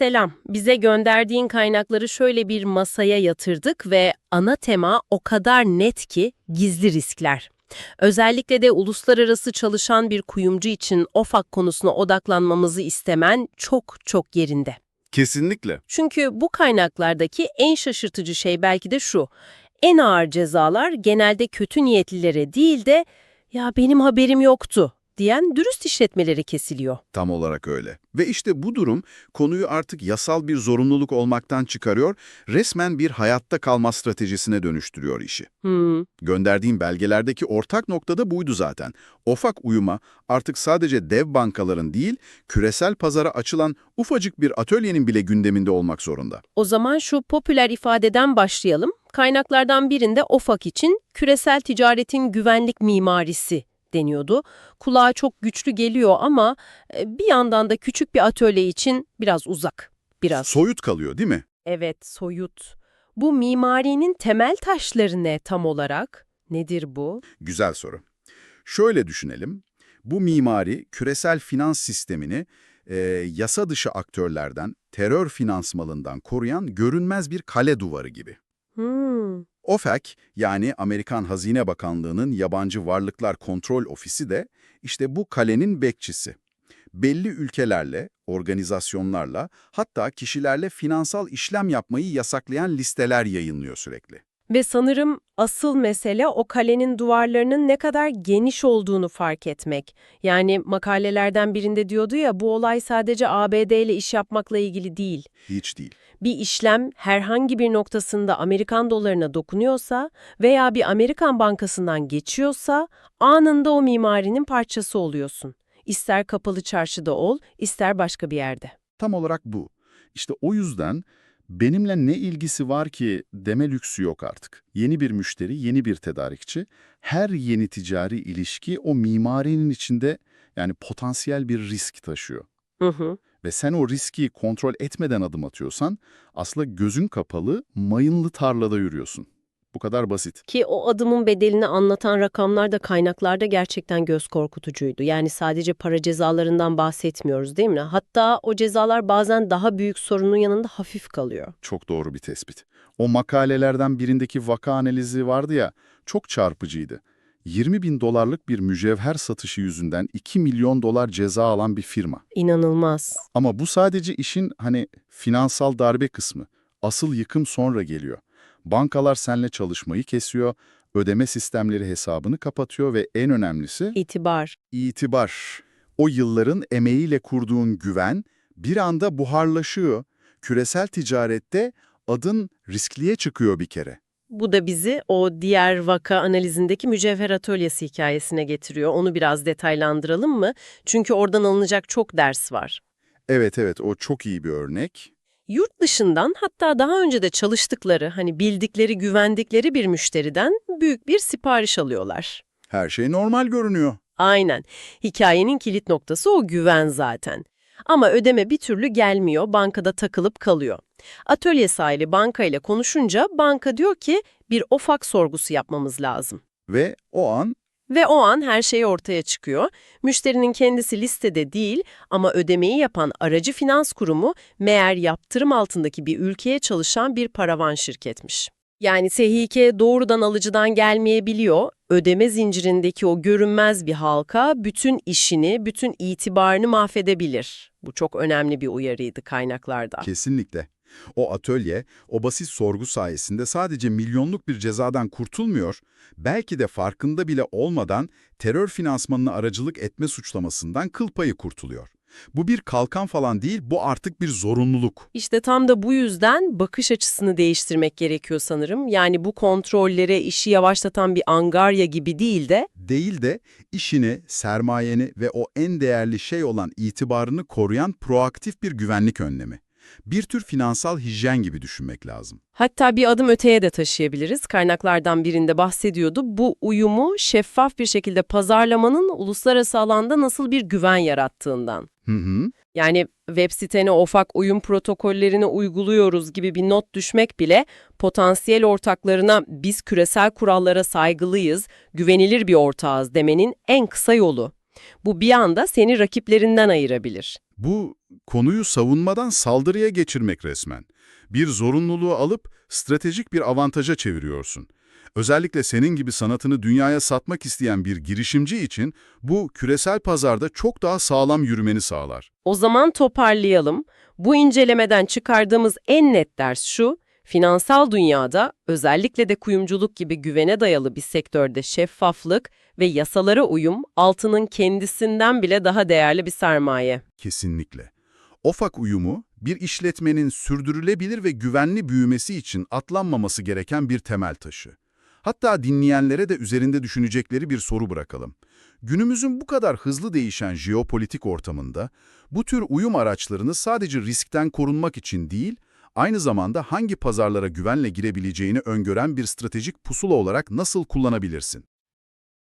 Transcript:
Selam. Bize gönderdiğin kaynakları şöyle bir masaya yatırdık ve ana tema o kadar net ki gizli riskler. Özellikle de uluslararası çalışan bir kuyumcu için OFAK konusuna odaklanmamızı istemen çok çok yerinde. Kesinlikle. Çünkü bu kaynaklardaki en şaşırtıcı şey belki de şu. En ağır cezalar genelde kötü niyetlilere değil de ya benim haberim yoktu diyen dürüst işletmeleri kesiliyor. Tam olarak öyle. Ve işte bu durum konuyu artık yasal bir zorunluluk olmaktan çıkarıyor, resmen bir hayatta kalma stratejisine dönüştürüyor işi. Hmm. Gönderdiğim belgelerdeki ortak nokta da buydu zaten. OFAK uyuma artık sadece dev bankaların değil, küresel pazara açılan ufacık bir atölyenin bile gündeminde olmak zorunda. O zaman şu popüler ifadeden başlayalım. Kaynaklardan birinde OFAK için küresel ticaretin güvenlik mimarisi deniyordu. Kulağa çok güçlü geliyor ama e, bir yandan da küçük bir atölye için biraz uzak. Biraz. Soyut kalıyor değil mi? evet, soyut. Bu mimarinin temel taşları ne tam olarak? Nedir bu? Güzel soru. Şöyle düşünelim. Bu mimari küresel finans sistemini e, yasa dışı aktörlerden, terör finansmalından koruyan görünmez bir kale duvarı gibi. OFAC yani Amerikan Hazine Bakanlığı'nın Yabancı Varlıklar Kontrol Ofisi de işte bu kalenin bekçisi. Belli ülkelerle, organizasyonlarla hatta kişilerle finansal işlem yapmayı yasaklayan listeler yayınlıyor sürekli. Ve sanırım asıl mesele o kalenin duvarlarının ne kadar geniş olduğunu fark etmek. Yani makalelerden birinde diyordu ya bu olay sadece ABD ile iş yapmakla ilgili değil. Hiç değil. Bir işlem herhangi bir noktasında Amerikan dolarına dokunuyorsa veya bir Amerikan bankasından geçiyorsa anında o mimarinin parçası oluyorsun. İster kapalı çarşıda ol, ister başka bir yerde. Tam olarak bu. İşte o yüzden benimle ne ilgisi var ki deme lüksü yok artık. Yeni bir müşteri, yeni bir tedarikçi. Her yeni ticari ilişki o mimarinin içinde yani potansiyel bir risk taşıyor. Hı hı. Ve sen o riski kontrol etmeden adım atıyorsan aslında gözün kapalı, mayınlı tarlada yürüyorsun. Bu kadar basit. Ki o adımın bedelini anlatan rakamlar da kaynaklarda gerçekten göz korkutucuydu. Yani sadece para cezalarından bahsetmiyoruz değil mi? Hatta o cezalar bazen daha büyük sorunun yanında hafif kalıyor. Çok doğru bir tespit. O makalelerden birindeki vaka analizi vardı ya, çok çarpıcıydı. 20 bin dolarlık bir mücevher satışı yüzünden 2 milyon dolar ceza alan bir firma. İnanılmaz. Ama bu sadece işin hani finansal darbe kısmı. Asıl yıkım sonra geliyor. Bankalar seninle çalışmayı kesiyor, ödeme sistemleri hesabını kapatıyor ve en önemlisi İtibar. itibar. O yılların emeğiyle kurduğun güven bir anda buharlaşıyor. Küresel ticarette adın riskliye çıkıyor bir kere. Bu da bizi o diğer vaka analizindeki mücevher atölyesi hikayesine getiriyor. Onu biraz detaylandıralım mı? Çünkü oradan alınacak çok ders var. Evet evet o çok iyi bir örnek. Yurt dışından hatta daha önce de çalıştıkları, hani bildikleri, güvendikleri bir müşteriden büyük bir sipariş alıyorlar. Her şey normal görünüyor. Aynen. Hikayenin kilit noktası o güven zaten. Ama ödeme bir türlü gelmiyor, bankada takılıp kalıyor. Atölye sahibi bankayla konuşunca banka diyor ki bir ofak sorgusu yapmamız lazım. Ve o an Ve o an her şey ortaya çıkıyor. Müşterinin kendisi listede değil ama ödemeyi yapan aracı finans kurumu meğer yaptırım altındaki bir ülkeye çalışan bir paravan şirketmiş. Yani SHK doğrudan alıcıdan gelmeyebiliyor. Ödeme zincirindeki o görünmez bir halka bütün işini, bütün itibarını mahvedebilir. Bu çok önemli bir uyarıydı kaynaklarda. Kesinlikle. O atölye, o basit sorgu sayesinde sadece milyonluk bir cezadan kurtulmuyor, belki de farkında bile olmadan terör finansmanına aracılık etme suçlamasından kıl payı kurtuluyor. Bu bir kalkan falan değil, bu artık bir zorunluluk. İşte tam da bu yüzden bakış açısını değiştirmek gerekiyor sanırım. Yani bu kontrollere işi yavaşlatan bir angarya gibi değil de Değil de işini, sermayeni ve o en değerli şey olan itibarını koruyan proaktif bir güvenlik önlemi. Bir tür finansal hijyen gibi düşünmek lazım. hatta bir adım öteye de taşıyabiliriz. Kaynaklardan birinde bahsediyordu. Bu uyumu şeffaf bir şekilde pazarlamanın uluslararası alanda nasıl bir güven yarattığından. Hı hı. Yani web sitene ofak uyum protokollerini uyguluyoruz gibi bir not düşmek bile potansiyel ortaklarına biz küresel kurallara saygılıyız, güvenilir bir ortağız demenin en kısa yolu. Bu bir anda seni rakiplerinden ayırabilir. Bu konuyu savunmadan saldırıya geçirmek resmen. Bir zorunluluğu alıp stratejik bir avantaja çeviriyorsun. Özellikle senin gibi sanatını dünyaya satmak isteyen bir girişimci için bu küresel pazarda çok daha sağlam yürümeni sağlar. O zaman toparlayalım. Bu incelemeden çıkardığımız en net ders şu, finansal dünyada özellikle de kuyumculuk gibi güvene dayalı bir sektörde şeffaflık ve yasalara uyum altının kendisinden bile daha değerli bir sermaye. Kesinlikle. OFAK uyumu, bir işletmenin sürdürülebilir ve güvenli büyümesi için atlanmaması gereken bir temel taşı. Hatta dinleyenlere de üzerinde düşünecekleri bir soru bırakalım. Günümüzün bu kadar hızlı değişen jeopolitik ortamında bu tür uyum araçlarını sadece riskten korunmak için değil, aynı zamanda hangi pazarlara güvenle girebileceğini öngören bir stratejik pusula olarak nasıl kullanabilirsin?